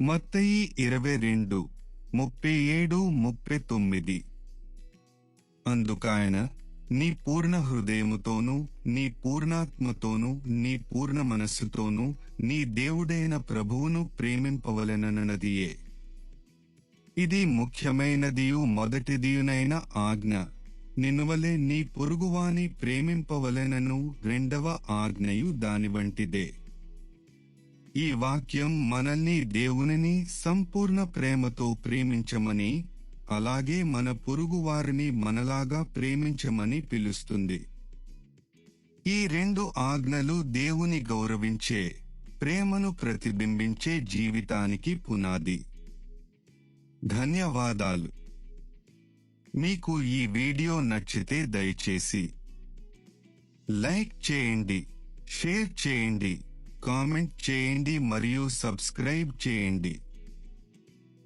మత్తయి ఇరవై రెండు ముప్పై ఏడు ముప్పై తొమ్మిది. అందుకాయన నీ పూర్ణ హృదయముతోనూ నీ పూర్ణాత్మతోనూ నీ పూర్ణ మనస్సుతోనూ నీ దేవుడైన ప్రభువును ప్రేమింపవలెనన్నదియే ఇది ముఖ్యమైనదియు మొదటిదియునైన ఆజ్ఞ. నినువలే నీ పొరుగువాని ప్రేమింపవలెనను రెండవ ఆజ్ఞయు దాని వంటిదే ఈ వాక్యం మనల్ని దేవునిని సంపూర్ణ ప్రేమతో ప్రేమించమని అలాగే మన పొరుగు వారిని మనలాగా ప్రేమించమని పిలుస్తుంది. ఈ రెండు ఆజ్ఞలు దేవుని గౌరవించే ప్రేమను ప్రతిబింబించే జీవితానికి పునాది. ధన్యవాదాలు. మీకు ఈ వీడియో నచ్చితే దయచేసి లైక్ చేయండి షేర్ చేయండి. కామెంట్ చేయండి మరియు సబ్స్క్రైబ్ చేయండి.